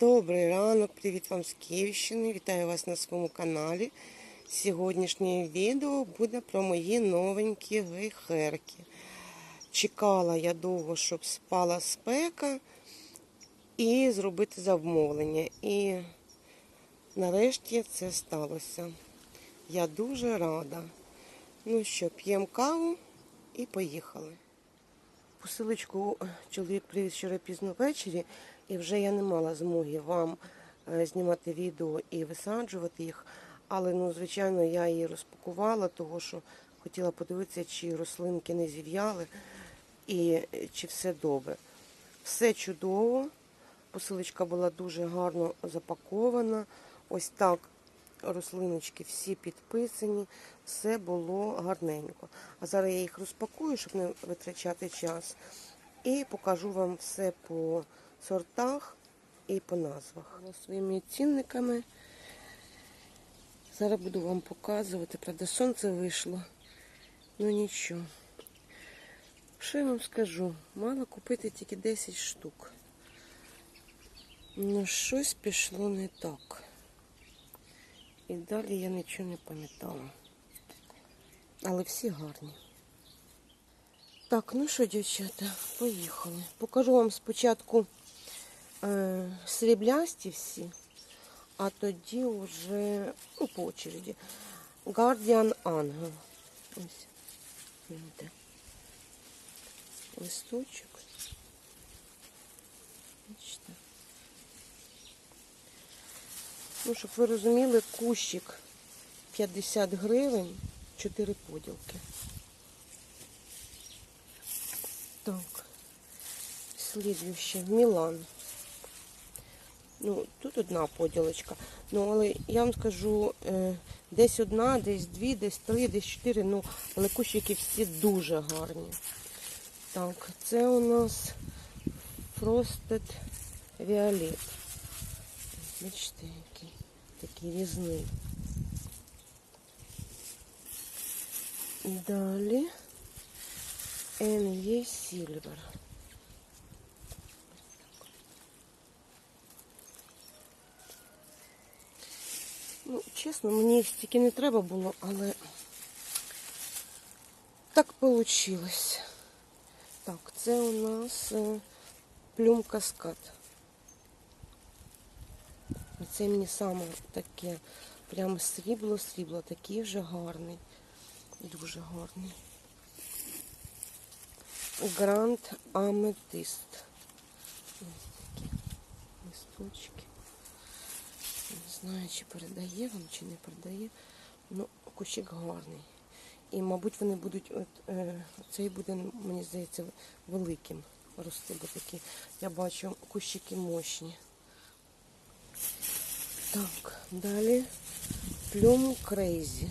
Добрий ранок, привіт вам з Київщини. Вітаю вас на своєму каналі. Сьогоднішнє відео буде про мої новенькі гейхерки. Чекала я довго, щоб спала спека і зробити замовлення. І нарешті це сталося. Я дуже рада. Ну що, п'ємо каву і поїхали. Посилочку чоловік привіз вчора пізно ввечері, і вже я не мала змоги вам е, знімати відео і висаджувати їх. Але, ну, звичайно, я її розпакувала, тому що хотіла подивитися, чи рослинки не зів'яли і е, чи все добре. Все чудово. Посилочка була дуже гарно запакована. Ось так рослиночки всі підписані, все було гарненько. А зараз я їх розпакую, щоб не витрачати час. І покажу вам все по сортах і по назвах. Своїми цінниками. Зараз буду вам показувати. Правда, сонце вийшло. Ну нічого. Що я вам скажу? Мала купити тільки 10 штук. Ну, щось пішло не так. І далі я нічого не пам'ятала. Але всі гарні. Так, ну що, дівчата, поїхали. Покажу вам спочатку е, сріблясті всі, а тоді вже ну, по очереді. Guardian Angel. Ось. Видите? Листочок. Бачите? Ну, щоб ви розуміли, кущик 50 гривень, 4 поділки. Так, слідуще, Мілан. Ну, тут одна поділочка. Ну, але я вам скажу, е, десь одна, десь дві, десь три, десь чотири. Ну, але кущики всі дуже гарні. Так, це у нас Frosted Violet. Бачите, який такий різний. Далі NE Silver. Ну, чесно, мені їх стільки не треба було, але так вийшло. Так, це у нас е, плюм каскад. Це мені саме таке прямо срібло-срібло, такий вже гарний. Дуже гарний. Гранд Аметист. Ось такі листочки. Не знаю, чи передає вам, чи не передає. Ну, кущик гарний. І, мабуть, вони будуть, от, е, цей буде, мені здається, великим рости, бо такі, я бачу, кущики мощні. Так, далі плюм крейзі.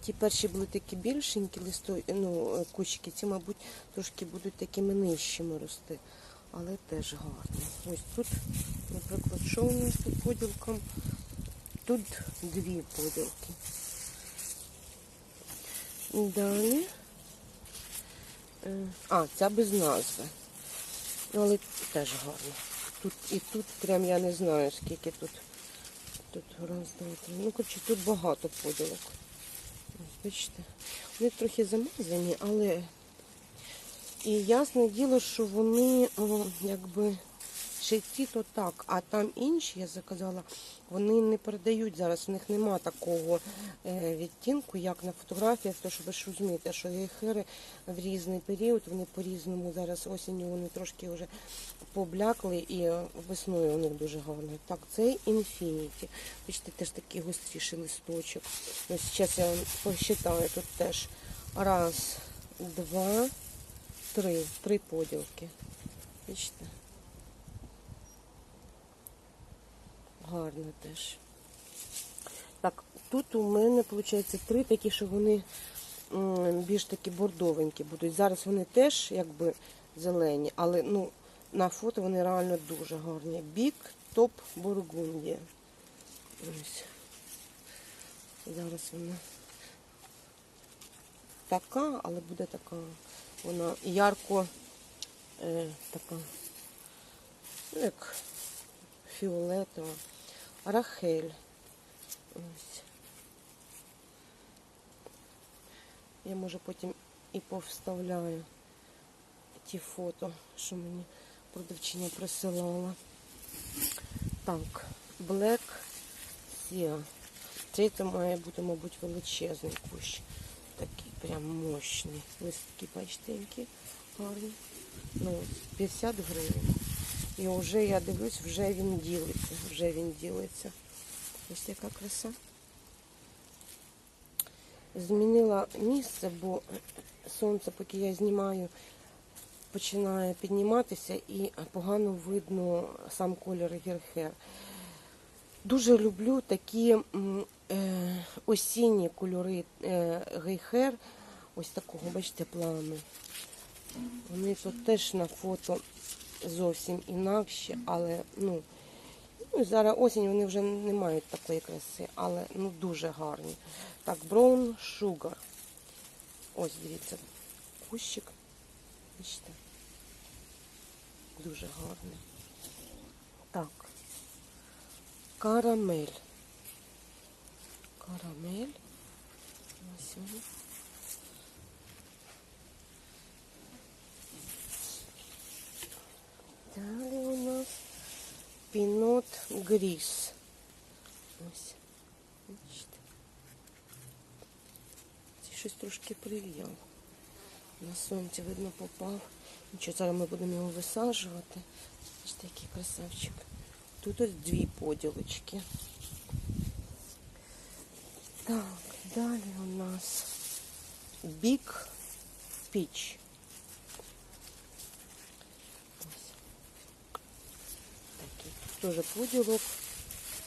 Ті перші були такі більшенькі листо, ну, кущики, ці, мабуть, трошки будуть такими нижчими рости, але теж гарні. Ось тут, наприклад, що у нас по поділкам? Тут дві поділки. Далі. Е, А, ця без назви. Але теж гарно. Тут і тут прям я не знаю, скільки тут. Тут раз, два, три. Ну, коротше, тут багато поділок. Бачите, вони трохи замазані, але і ясне діло, що вони о, якби ще ті, то так, а там інші, я заказала, вони не передають зараз, в них нема такого е, відтінку, як на фотографіях, то що ви ж розумієте, що гейхери в різний період, вони по-різному зараз осінню вони трошки вже поблякли і е, весною у них дуже гарно. Так, цей Infinity. Бачите, теж такий гостріший листочок. Ось зараз я вам посчитаю, тут теж раз, два, три, три поділки. Бачите? Гарно теж. Так, тут у мене, виходить, три такі, що вони більш такі бордовенькі будуть. Зараз вони теж якби зелені, але ну, на фото вони реально дуже гарні. Бік топ Бургундія. Ось. Зараз вона така, але буде така, вона ярко е, така, ну, як фіолетова. Рахель. Ось. Я може потім і повставляю ті фото, що мені продавчиня присилала. Так, Black Sea. Цей це має бути, мабуть, величезний кущ. Такий прям мощний. Листки, які гарні. Ну, 50 гривень. І вже я дивлюсь, вже він ділиться. Вже він ділиться. Ось яка краса. Змінила місце, бо сонце, поки я знімаю, починає підніматися і погано видно сам колір гірхер. Дуже люблю такі е, осінні кольори е, гейхер, ось такого, бачите, плану. Вони тут теж на фото зовсім інакші, але ну, ну зараз осінь вони вже не мають такої краси, але ну дуже гарні. Так, Brown Sugar. Ось дивіться, кущик. Бачите? Дуже гарний. Так. Карамель. Карамель. Ось він. Далі у нас пінот гріс. Ось. Бачите. Це щось трошки прив'яв. На сонці, видно, попав. Нічого, зараз ми будемо його висаджувати. Бачите, який красавчик. Тут ось дві поділочки. Так, далі у нас Big Peach. Теж поділок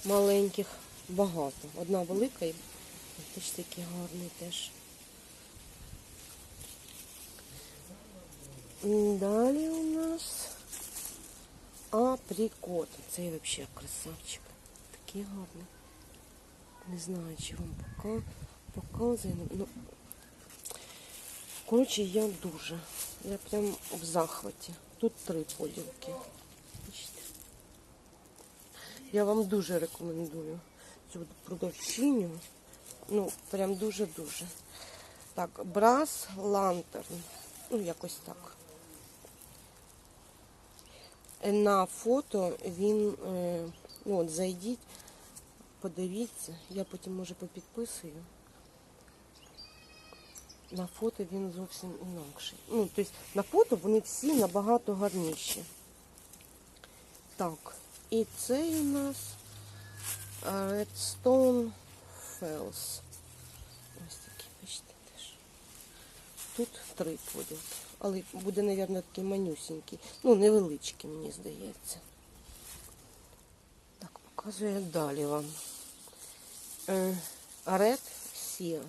маленьких багато. Одна велика і теж такий гарний теж. Далі у нас априкот. Це взагалі красавчик. Такий гарний. Не знаю, чи вам пока показує. Ну, коротше, я дуже. Я прям в захваті. Тут три поділки. Я вам дуже рекомендую цю продавчиню. Ну, прям дуже-дуже. Так, брас лантерн. Ну, якось так. На фото він, е, ну от зайдіть, подивіться, я потім може попідписую. На фото він зовсім інакший. Ну, тобто на фото вони всі набагато гарніші. Так, і цей у нас Redstone Fells. Ось такий, бачите, теж. Тут три поділки. Але буде, мабуть, такий манюсінький. Ну, невеличкий, мені здається. Так, показую далі вам. Е, Red Sea.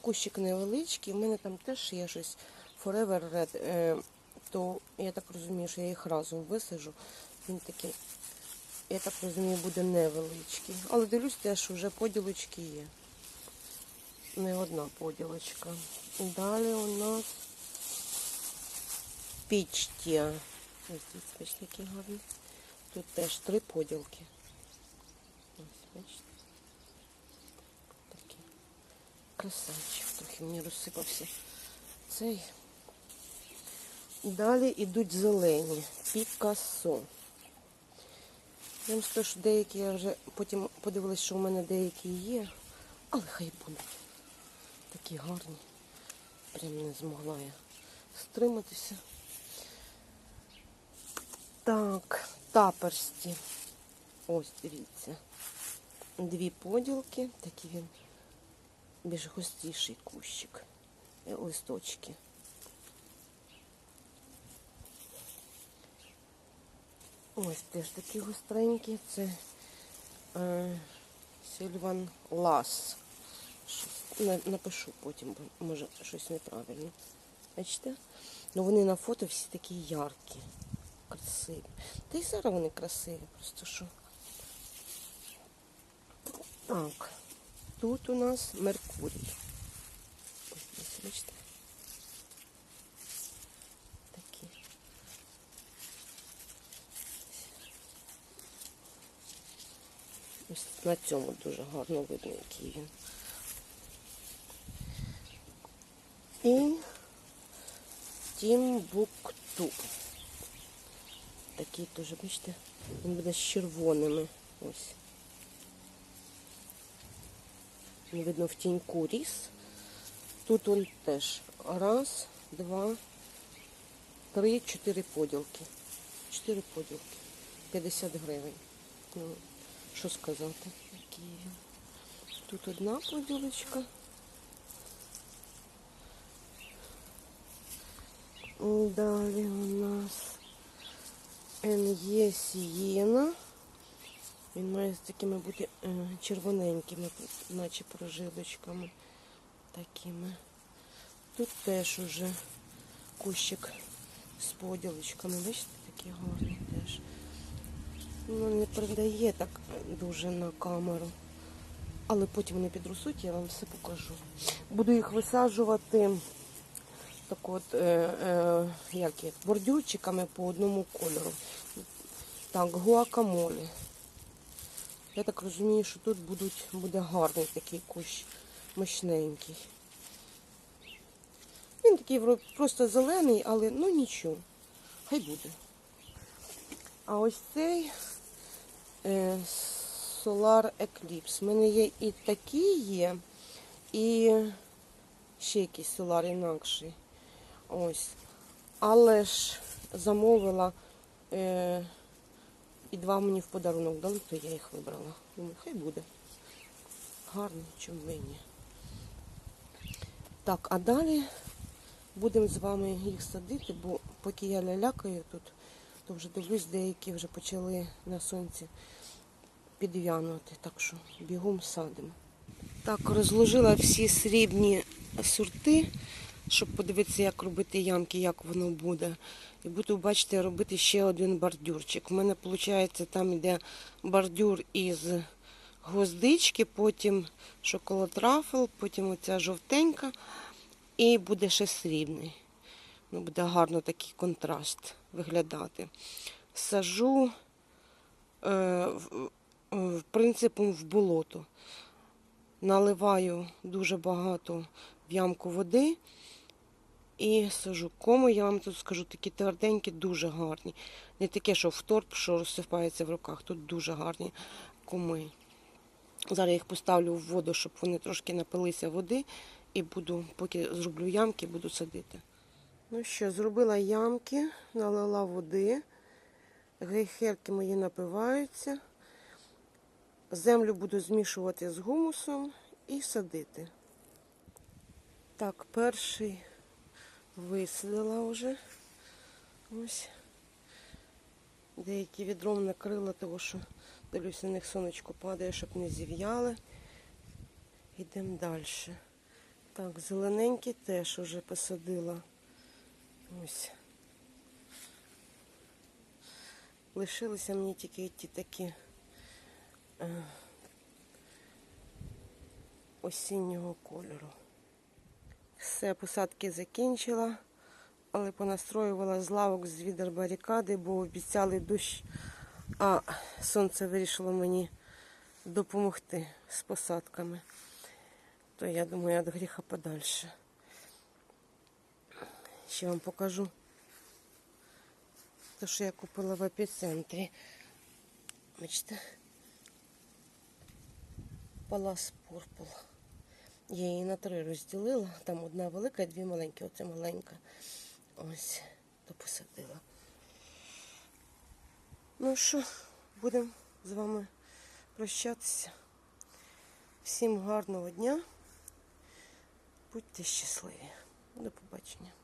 Кущик невеличкий. У мене там теж є щось Forever Red. Е, то я так розумію, що я їх разом висажу. Він такий, я так розумію, буде невеличкий. Але дивлюсь, теж що вже поділочки є. Не одна поділочка. Далі у нас пічтія. Ось дивіться, бачите, які гарні. Тут теж три поділки. Ось, бачите. Такий красавчик. Трохи мені розсипався цей. Далі йдуть зелені. Пікасо. Вам що деякі я вже потім подивилась, що у мене деякі є. Але хай будуть. Такі гарні. Прям не змогла я стриматися. Так, таперсті. Ось, дивіться. Дві поділки, такий він більш густіший кущик. Е, Листочки. Ось теж такі гостренькі. Це е, Сільван Лас. Напишу потім, бо може щось неправильно. Бачите? Ну вони на фото всі такі яркі, красиві. Та й зараз вони красиві, просто що. Так, тут у нас Меркурій. Ось, бачите? Такі. Ось на цьому дуже гарно видно, який він. І Тімбукту. Такий теж, бачите, він буде з червоними. Ось. Він видно в тіньку ріс. Тут он теж раз, два, три, чотири поділки. Чотири поділки. 50 гривень. Що сказати? Він. Тут одна поділочка. Далі у нас Ен'є Сієна. Він має з такими бути е, червоненькими, наче прожилочками такими. Тут теж уже кущик з поділочками. Бачите, такий гарний теж. Ну, не передає так дуже на камеру. Але потім вони підростуть, я вам все покажу. Буду їх висаджувати так от, е, е, як їх, бордюрчиками по одному кольору. Так, гуакамолі. Я так розумію, що тут будуть, буде гарний такий кущ, мощненький. Він такий просто зелений, але ну нічого. Хай буде. А ось цей Solar Eclipse. У мене є і такі є, і ще якийсь Solar інакший. Ось. Але ж замовила е, і два мені в подарунок дали, то я їх вибрала. Думаю, хай буде. Гарно, чим ви ні. Так, а далі будемо з вами їх садити, бо поки я лялякаю тут, то вже дивлюсь, деякі вже почали на сонці підв'янути. Так що бігом садимо. Так, розложила всі срібні сорти, щоб подивитися, як робити ямки, як воно буде. І буду, бачите, робити ще один бордюрчик. У мене, виходить, там йде бордюр із гвоздички, потім шоколад рафл, потім оця жовтенька і буде ще срібний. Ну, буде гарно такий контраст виглядати. Сажу е, в, в принципом в болото. Наливаю дуже багато в ямку води і сажу. Кому я вам тут скажу, такі тверденькі, дуже гарні. Не таке, що в торп, що розсипається в руках. Тут дуже гарні коми. Зараз я їх поставлю в воду, щоб вони трошки напилися води. І буду, поки зроблю ямки, буду садити. Ну що, зробила ямки, налила води. Гейхерки мої напиваються. Землю буду змішувати з гумусом і садити. Так, перший висадила вже. Ось. Деякі відром накрила, тому що дивлюсь, на них сонечко падає, щоб не зів'яли. Йдемо далі. Так, зелененький теж уже посадила. Ось. Лишилися мені тільки ті такі е, осіннього кольору. Все, посадки закінчила, але понастроювала з лавок з відер барикади, бо обіцяли дощ, а сонце вирішило мені допомогти з посадками. То я думаю, від гріха подальше. Ще вам покажу. Те, що я купила в епіцентрі. Бачите? Палас Пурпул. Я її на три розділила. Там одна велика і дві маленькі. Оце маленька. Ось, то посадила. Ну що, будемо з вами прощатися. Всім гарного дня. Будьте щасливі. До побачення.